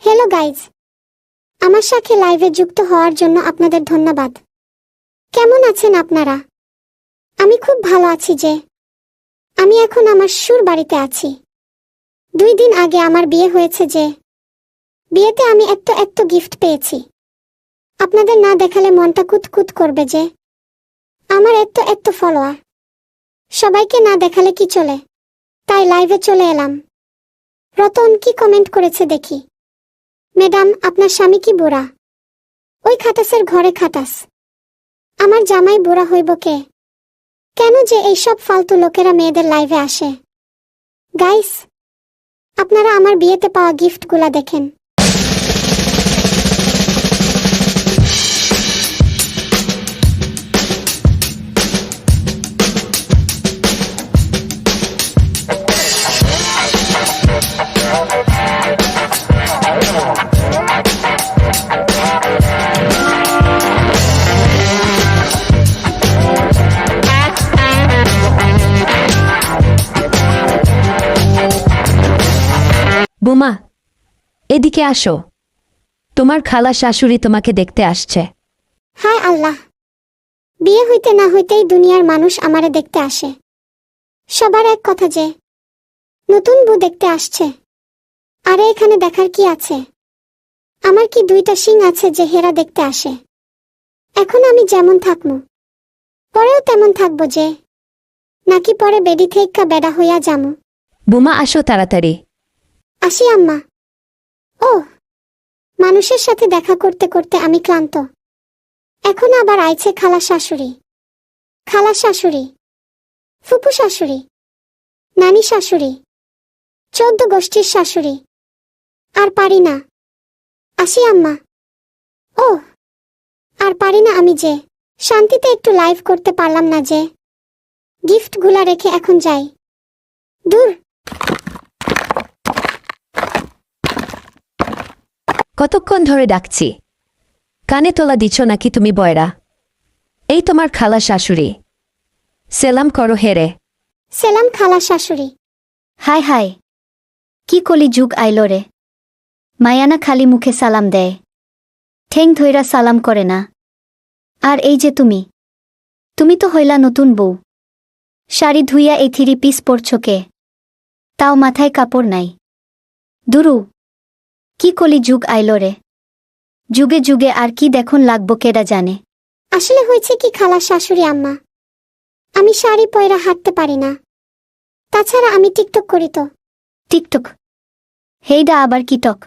Hello guys আমার সাথে লাইভে যুক্ত হওয়ার জন্য আপনাদের ধন্যবাদ। কেমন আছেন আপনারা? আমি খুব ভালো আছি যে। আমি এখন আমার সুর বাড়িতে আছি। দুই দিন আগে আমার বিয়ে হয়েছে যে। বিয়েতে আমি এত একটা গিফট পেয়েছি। আপনাদের না দেখালে মনটা কুতকুত করবে যে। আমার এত এত ফলোয়ার সবাইকে না দেখালে কি চলে? তাই লাইভে চলে এলাম। রতন কি কমেন্ট করেছে দেখি। ম্যাডাম, আপনার স্বামী কি বুড়া ওই খাতাসের ঘরে খাতাস। আমার জামাই বুড়া হইব কে? কেন যে এইসব ফালতু লোকেরা মেয়েদের লাইভে আসে? গাইস, আপনারা আমার বিয়েতে পাওয়া গিফটগুলা দেখেন। বোমা এদিকে আসো। তোমার খালা শাশুড়ি তোমাকে দেখতে আসছে। হায় আল্লাহ। বিয়ে হইতে না হইতেই দুনিয়ার মানুষ আমারে দেখতে আসে। সবার এক কথা যে নতুন বউ দেখতে আসছে। আরে এখানে দেখার কি আছে? আমার কি দুইটা শিং আছে যে হেরা দেখতে আসে? এখন আমি যেমন থাকমু পরেও তেমন থাকব যে নাকি পরে বেডি থেইক্কা বেডা হইয়া যামু। বোমা আসো তাড়াতাড়ি। আসি, আম্মা। ও, মানুষের সাথে দেখা করতে করতে আমি ক্লান্ত। এখন আবার আইছে খালা শাশুড়ি। খালা শাশুড়ি, ফুপু শাশুড়ি, নানি শাশুড়ি, চোদ্দ গোষ্ঠীর শাশুড়ি। আর পারি না। আসি, আম্মা। ও, আর পারি না আমি যে। শান্তিতে একটু লাইভ করতে পারলাম না যে। গিফটগুলা রেখে এখন যাই। দূর। কতক্ষণ ধরে ডাকছি? কানে তোলা দিচ্ছ নাকি তুমি বয়রা? এই তোমার খালা শাশুড়ি। সেলাম করো হেরে সেলাম খালা শাশুড়ি। হায় হায় কি কলি যুগ আইল রে। মায়ানা খালি মুখে সালাম দেয়। ঠেং ধইরা সালাম করে না। আর এই যে তুমি। তুমি তো হইলা নতুন বউ। শাড়ি ধুইয়া এই থ্রি পিস পরছ কে? তাও মাথায় কাপড় নাই। দুরু কি কলি যুগ আইল রে? যুগে যুগে আর কি দেখুন লাগবো কেডা জানে? আসলে হয়েছে কি খালা শাশুড়ি আম্মা? আমি শাড়ি পয়রা হাঁটতে পারি না। তাছাড়া আমি টিকটক করি তো। টিকটক? হেইডা আবার কি টক?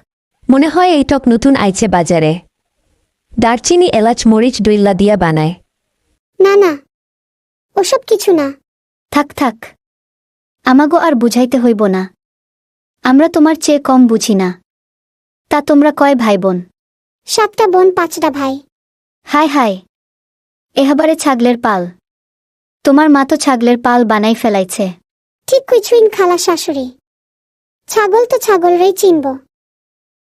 মনে হয় এই টক নতুন আইছে বাজারে। দারচিনি এলাচ মরিচ ডইল্লা দিয়া বানায়। না না। ওসব কিছু না। থাক থাক। আমাগো আর বুঝাইতে হইব না। আমরা তোমার চেয়ে কম বুঝি না। তা তোমরা কয় ভাই বোন সাতটা বোন পাঁচটা ভাই। হায় হায় এহাবারে ছাগলের পাল। তোমার মা তো ছাগলের পাল বানাই ফেলাইছে। ঠিক কিছুইন খালা শাশুড়ি। ছাগল তো ছাগলরেই চিনব।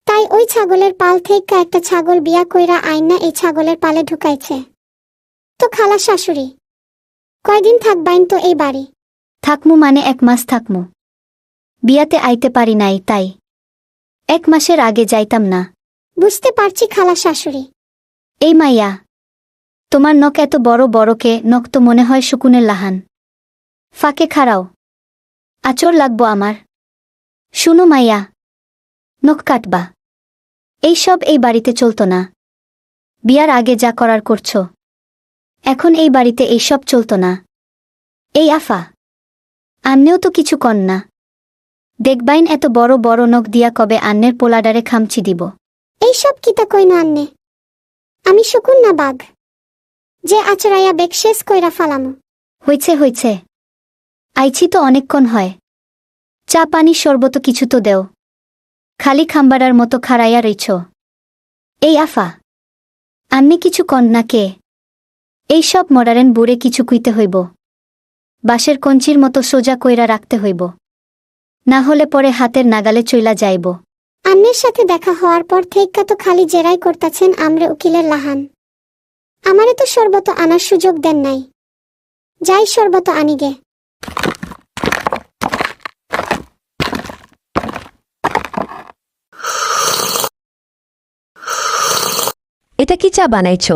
তাই ওই ছাগলের পাল থেকে একটা ছাগল বিয়া কইরা আইনা এই ছাগলের পালে ঢুকাইছে। তো খালা শাশুড়ি কয়দিন থাকবাইন তো এই বাড়ি? থাকমু মানে এক মাস থাকমু। বিয়াতে আইতে পারি নাই তাই। এক মাসের আগে যাইতাম না। বুঝতে পারছি খালা শাশুড়ি। এই মাইয়া তোমার নখ এত বড় বড়কে নখ তো মনে হয় শুকুনের লাহান। ফাঁকে খাড়াও। আচর লাগবো আমার। শুনো মাইয়া নখ কাটবা। এই সব এই বাড়িতে চলতো না। বিয়ার আগে যা করার করছ। এখন এই বাড়িতে এই সব চলতো না। এই আফা আন্নেও তো কিছু কন না। দেখবাইন এত বড় বড় নখ দিয়া কবে আন্নের পোলাডারে খামচি দিব? এইসব কিতা কইন আন্নে? আমি শুকুন না বাঘ। যে আচরাইয়া বেগ শেষ কইরা ফালামু। হইছে হইছে। আইছি তো অনেকক্ষণ হয়। চা পানি শরবত কিছু তো দেও। খালি খাম্বারার মতো খাড়াইয়া রইছ। এই আফা। আন্নি কিছু কন না কে? এই সব মডারেন বুড়ে কিছু কুইতে হইব। বাঁশের কঞ্চির মতো সোজা কইরা রাখতে হইব। না হলে পরে হাতের নাগালে চইলা যাইব। আন্নের সাথে দেখা হওয়ার পর থেইকা তো খালি জেরাই করতাছেন আমরে উকিলের লাহান। আমারে তো সর্বত আনার সুযোগ দেন নাই। যাই সর্বত আনিগে এটা কি চা বানাইছ?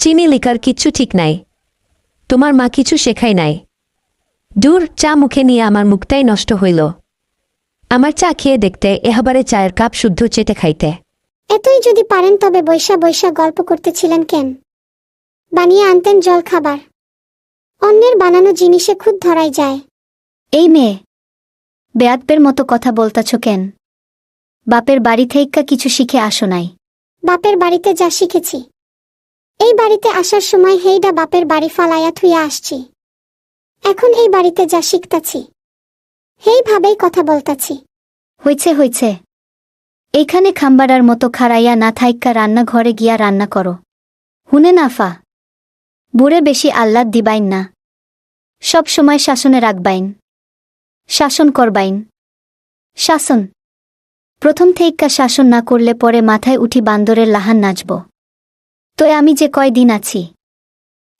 চিনি লিকার কিচ্ছু ঠিক নাই। তোমার মা কিছু শেখাই নাই। দূর চা মুখে নিয়ে আমার মুখটাই নষ্ট হইল। আমার চা খেয়ে দেখতে এহবারে চায়ের কাপ শুদ্ধ চেটে খাইতে। এতই যদি পারেন তবে বৈশা বৈশা গল্প করতেছিলেন কেন? বানিয়ে আনতেন জল খাবার। অন্যের বানানো জিনিসে খুদ ধরাই যায়। এই মেয়ে বেয়াদপের মতো কথা বলতাছ কেন? বাপের বাড়ি থেইক্কা কিছু শিখে আসো নাই। বাপের বাড়িতে যা শিখেছি। এই বাড়িতে আসার সময় হেইডা বাপের বাড়ি ফালাইয়া থুইয়া আসছি। এখন এই বাড়িতে যা শিখতাছি। হেইভাবেই কথা বলতাছি। হইছে হইছে। এইখানে খাম্বারার মতো খাড়াইয়া না থাইক্কা রান্নাঘরে গিয়া রান্না করো। হুনে নাফা বুড়ে বেশি আহ্লাদ দিবাইন না। সব সময় শাসনে রাখবাইন। শাসন করবাইন। শাসন। প্রথম থেইক্কা শাসন না করলে পরে মাথায় উঠি বান্দরের লাহান নাচব। তো আমি যে কয়দিন আছি?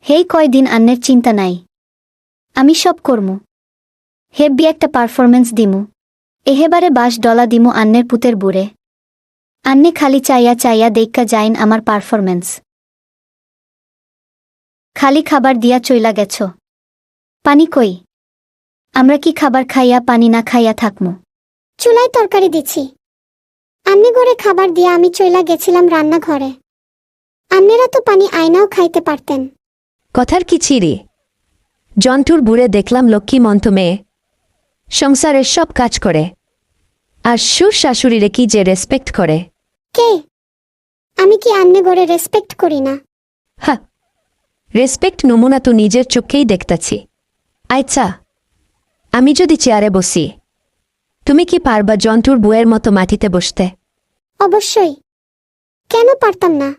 হেই কয়দিন আন্নের চিন্তা নাই। আমি সব করমু। হেব্বি একটা পারফরমেন্স দিমু। এহেবারে বাস ডলা দিমু আন্নের পুতের বুড়ে। আন্নে খালি চাইয়া চাইয়া দেইক্কা যাইন আমার পারফরমেন্স খালি খাবার দিয়া চইলা গেছ। পানি কই? আমরা কি খাবার খাইয়া পানি না খাইয়া থাকমু? চুলায় তরকারি দিছি। আন্নে ঘরে খাবার দিয়া আমি চইলা গেছিলাম রান্নাঘরে। আন্নেরা তো পানি আয়নাও খাইতে পারতেন। কথার কি ছিরি? জন্টুর বুড়ে দেখলাম লক্ষ্মী মন্ত মেয়ে। সংসারের সব কাজ করে। আর সুর শাশুড়িরে কি যে রেসপেক্ট করে। কে? আমি কি আন্নে ঘরে রেসপেক্ট করি না? হা রেসপেক্ট নমুনা তো নিজের চোখেই দেখতাছি। আচ্ছা আমি যদি চেয়ারে বসি তুমি কি পারবা জন্টুর বুয়ের মতো মাটিতে বসতে? অবশ্যই। কেন পারতাম না?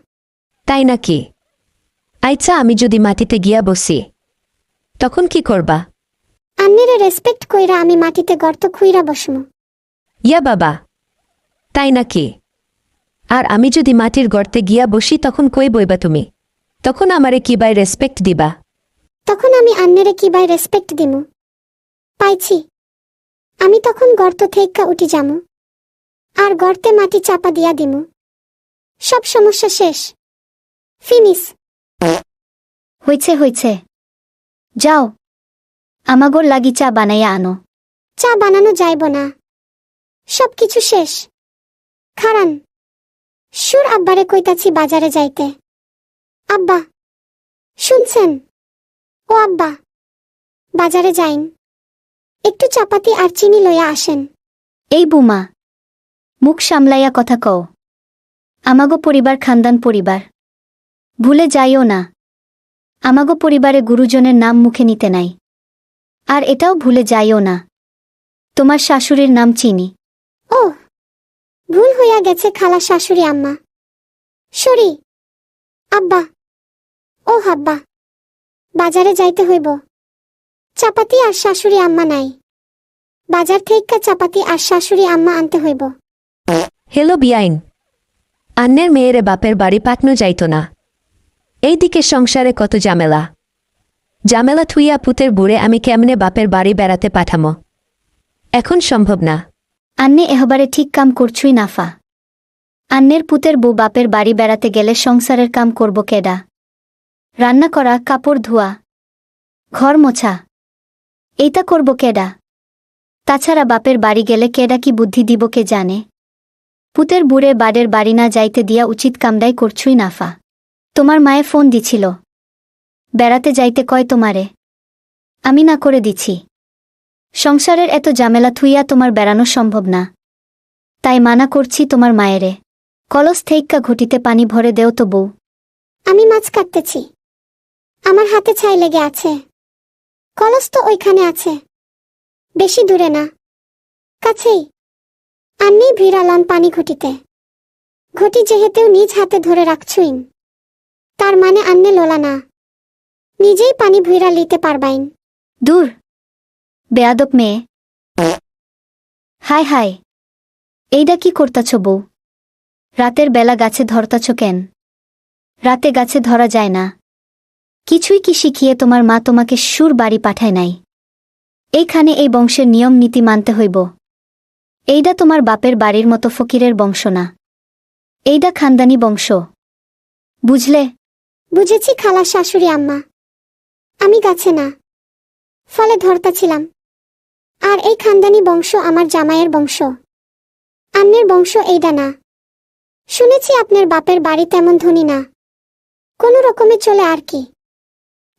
তাই নাকি? আচ্ছা আমি যদি মাটিতে গিয়া বসি তখন কি করবা? আন্নেরে রেসপেক্ট কইরা আমি মাটিতে গর্ত খুইরা বসমু। ইয়া বাবা তাই নাকি? আর আমি যদি মাটির গর্তে গিয়া বসি তখন কই বইবা তুমি? তখন আমারে কি বাই রেসপেক্ট দিবা? তখন আমি আন্নেরে কিবাই রেসপেক্ট দিমু? পাইছি। আমি তখন গর্ত থেইক্কা উঠি যামু। আর গর্তে মাটি চাপা দিয়া দিমু। সব সমস্যা শেষ। ফিনিস হইছে হইছে। যাও। আমাগোর লাগি চা বানাইয়া আনো। চা বানানো যাইব না। সব কিছু শেষ। খারান সুর আব্বারে কইতাছি বাজারে যাইতে। আব্বা শুনছেন? ও আব্বা বাজারে যাইন। একটু চাপাতি আর চিনি লইয়া আসেন। এই বুমা মুখ সামলাইয়া কথা কও। আমাগো পরিবার খানদান পরিবার। ভুলে যাইও না। আমাগো পরিবারে গুরুজনের নাম মুখে নিতে নাই। আর এটাও ভুলে যাইও না। তোমার শাশুড়ির নাম চিনি। ও ভুল হইয়া গেছে খালা শাশুড়ি আম্মা। সরি। আব্বা। ও হাব্বা। বাজারে যাইতে হইব। চাপাতি আর শাশুড়ি আম্মা নাই। বাজার থেকে চাপাতি আর শাশুড়ি আম্মা আনতে হইব। হেলো বিয়াইন। আন্নের মেয়েরে বাপের বাড়ি পাঠানো যাইত না। এইদিকে সংসারে কত জামেলা জামেলা থুইয়া পুতের বুড়ে আমি কেমনে বাপের বাড়ি বেড়াতে পাঠামো? এখন সম্ভব না। আন্নে এহবারে ঠিক কাম করছুই নাফা। আন্নের পুতের বউ বাপের বাড়ি বেড়াতে গেলে সংসারের কাম করব কেডা? রান্না করা, কাপড় ধোয়া, ঘর মোছা এইটা করব কেডা? তাছাড়া বাপের বাড়ি গেলে কেডা কি বুদ্ধি দিব কে জানে? পুতের বুড়ে বাড়ের বাড়ি না যাইতে দিয়া উচিত কামদাই করছুই নাফা। তোমার মায়ে ফোন দিছিল। বেড়াতে যাইতে কয় তোমারে? আমি না করে দিছি। সংসারের এত জামেলা থুইয়া তোমার বেড়ানো সম্ভব না। তাই মানা করছি তোমার মায়েরে। কলস থেইক্কা ঘটিতে পানি ভরে দেও তো বউ। আমি মাছ কাটতেছি। আমার হাতে ছাই লেগে আছে। কলস তো ওইখানে আছে। বেশি দূরে না। কাছেই। আন্নি ভিড়ালন পানি ঘটিতে। ঘটি যেহেতু নিজ হাতে ধরে রাখছুইন। তার মানে আন্নে লোলা না। নিজেই পানি ভুইরা লিতে পারবাইন। দূর। বেয়াদব মেয়ে। হায় হায়। এইডা কি করতাছ বউ? রাতের বেলা গাছে ধরতাছ কেন? রাতে গাছে ধরা যায় না। কিছুই কি শিখিয়ে তোমার মা তোমাকে সুর বাড়ি পাঠায় নাই? এইখানে এই বংশের নিয়ম নীতি মানতে হইব। এইডা তোমার বাপের বাড়ির মতো ফকিরের বংশ না। এইডা খানদানি বংশ। বুঝলে? বুঝেছি খালা শাশুড়ি আম্মা। আমি গাছে না। ফলে ধরতা ছিলাম। আর এই খানদানি বংশ আমার জামাইয়ের বংশ। আন্নের বংশ এইডা না। শুনেছি আপনার বাপের বাড়ি তেমন ধনী না। কোনো রকমে চলে আর কি।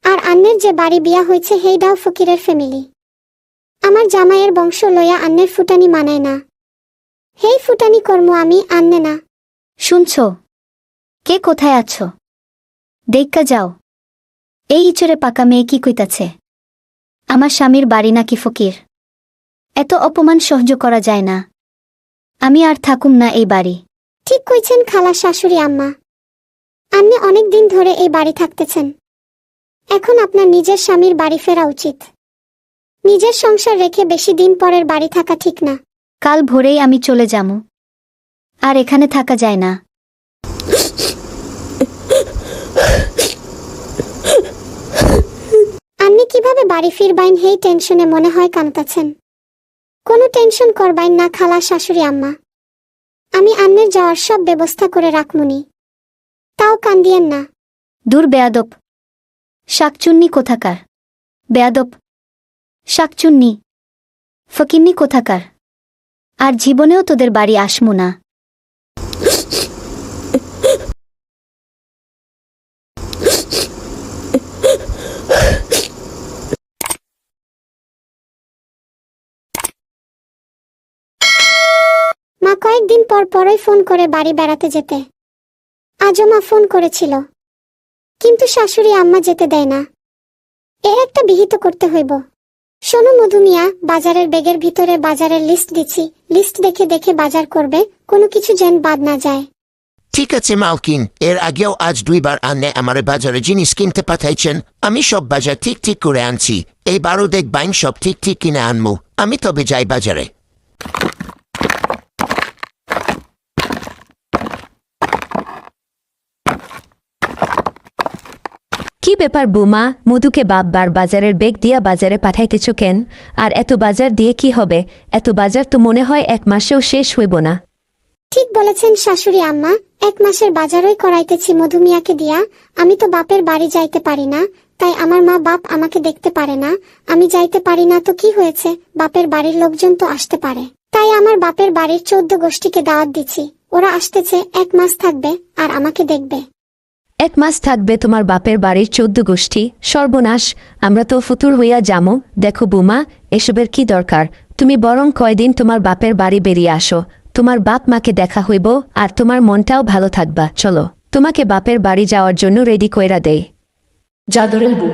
আর আন্নের যে বাড়ি বিয়া হয়েছে হেইডাও ফকিরের ফ্যামিলি আমার জামাইয়ের বংশ লইয়া আন্নের ফুটানি মানায় না। হেই ফুটানি কর্ম আমি আন্নে না। শুনছ? কে কোথায় আছো? দেখা যাও। এই ইচরে পাকা মেয়ে কি কইতাছে? আমার স্বামীর বাড়ি নাকি ফকির? এত অপমান সহ্য করা যায় না। আমি আর থাকুম না এই বাড়ি। ঠিক কইছেন খালা শাশুড়ি আম্মা। আপনি অনেক দিন ধরে এই বাড়ি থাকতেছেন। এখন আপনার নিজের স্বামীর বাড়ি ফেরা উচিত। নিজের সংসার রেখে বেশি দিন পরের বাড়ি থাকা ঠিক না। কাল ভোরেই আমি চলে যামু। আর এখানে থাকা যায় না আপনি কীভাবে বাড়ি ফিরবাইন, হেই টেনশনে মনে হয় কানতাছেন। কোনো টেনশন করবাইন না খালা শাশুড়ি আম্মা। আমি আন্নের যাওয়ার সব ব্যবস্থা করে রাখমুনি। তাও কান্দিয়েন না। দূর বেয়াদব। শাকচুন্নি কোথাকার? বেয়াদব। শাকচুন্নি। ফকিন্নি কোথাকার? আর জীবনেও তোদের বাড়ি আসমু না মা কয়েকদিন পর পরই ফোন করে বাড়ি বেড়াতে যেতে। আজও মা ফোন করেছিল। কিন্তু শাশুড়ি আম্মা যেতে দেয় না। এর একটা বিহিত করতে হইব। শোনো মধুমিয়া বাজারের ব্যাগের ভিতরে বাজারের লিস্ট দিছি লিস্ট দেখে দেখে বাজার করবে, কোনো কিছু যেন বাদ না যায়। ঠিক আছে মালকিন, এর আগেও আজ দুইবার আনে আমার বাজারে জিনিস কিনতে পাঠাইছেন। আমি সব বাজার ঠিক ঠিক করে আনছি। এইবারও দেখবাইন সব ঠিক ঠিক কিনে আনমু। আমি তবে যাই বাজারে। কি ব্যাপার বুমা? মধুকে বাপবার বাজারের বেগ দিয়া বাজারে পাঠাইতেছ কেন? আর এত বাজার দিয়ে কি হবে? এত বাজার তো মনে হয় এক মাসেও শেষ হইব না। ঠিক বলেছেন শাশুড়ি আম্মা। এক মাসের বাজারই করাইতেছি মধুমিয়াকে দিয়া। আমি তো বাপের বাড়ি যাইতে পারি না। তাই আমার মা বাপ আমাকে দেখতে পারে না। আমি যাইতে পারি না তো কি হয়েছে? বাপের বাড়ির লোকজন তো আসতে পারে। তাই আমার বাপের বাড়ির চৌদ্দ গোষ্ঠীকে দাওয়াত দিচ্ছি। ওরা আসতেছে, এক মাস থাকবে, আর আমাকে দেখবে। এক মাস থাকবে তোমার বাপের বাড়ির চোদ্দ গোষ্ঠী। সর্বনাশ, আমরা তো ফুতুর হইয়া যামো। দেখো বুমা, এসবের কি দরকার? তুমি বরং কয়দিন তোমার বাপের বাড়ি বেরিয়ে আসো। তোমার বাপ মাকে দেখা হইব, আর তোমার মনটাও ভালো থাকবা। চলো, তোমাকে বাপের বাড়ি যাওয়ার জন্য রেডি কইরা দেয় জাদরের বউ